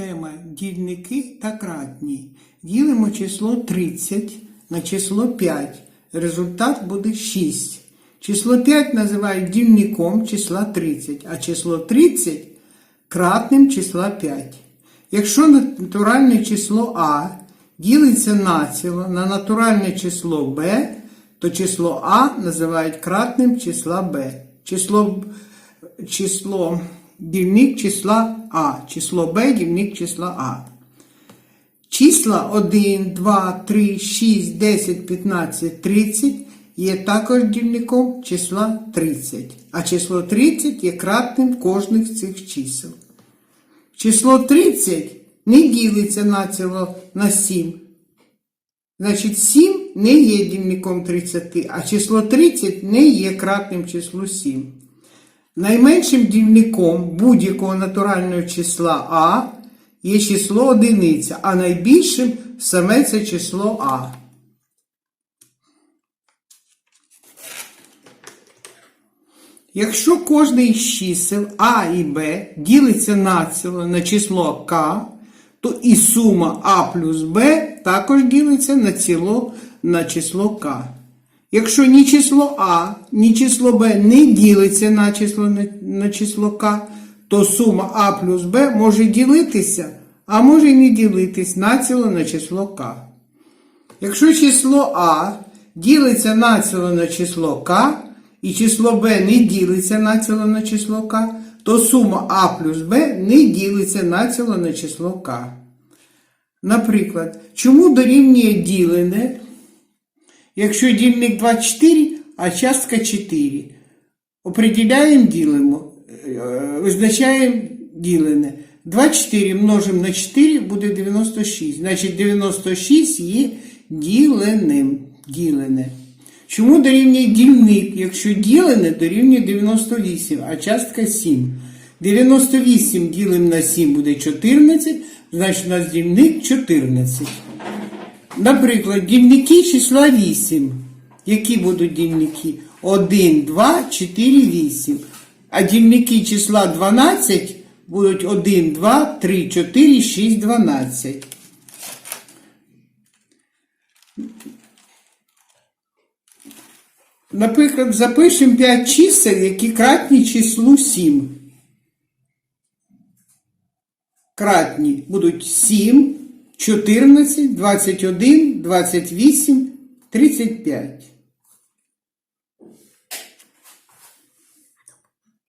Тема дільники та кратні. Ділимо число 30 на число 5. Результат буде 6. Число 5 називають дільником числа 30, а число 30 кратним числа 5. Якщо натуральне число А ділиться націло на натуральне число Б, то число А називають кратним числа Б. Число, число дільник числа А. Число Б дільник числа А. Числа 1, 2, 3, 6, 10, 15, 30 є також дільником числа 30. А число 30 є кратним кожних з цих чисел. Число 30 не ділиться націло на 7. Значить, 7 не є дільником 30, а число 30 не є кратним числу 7. Найменшим дільником будь-якого натурального числа А є число одиниця, а найбільшим саме це число А. Якщо кожне із чисел А і Б ділиться націло на число К, то і сума А плюс Б також ділиться на ціло на число К. Якщо ні число А, ні число Б не ділиться на число, на, число К, то сума А плюс Б може ділитися, а може не ділитись націло на число К. Якщо число А ділиться націло на число К, і число Б не ділиться націло на число К, то сума А плюс Б не ділиться націло на число К. Наприклад, чому дорівнює ділене, якщо дільник 24, а частка 4? Определяємо ділимо, е, визначаємо ділене. 24 множимо на 4 буде 96. Значить 96 є діленим. Ділене. Чому дорівнює дільник, якщо ділене дорівнює 98, а частка 7? 98 ділимо на 7 буде 14, значить у нас дільник 14. Наприклад, дільники числа 8. Які будуть дільники? 1, 2, 4, 8. А дільники числа 12 будуть 1, 2, 3, 4, 6, 12. Наприклад, запишемо 5 чисел, які кратні числу 7. Кратні будуть 7, 14, 21, 28, 35.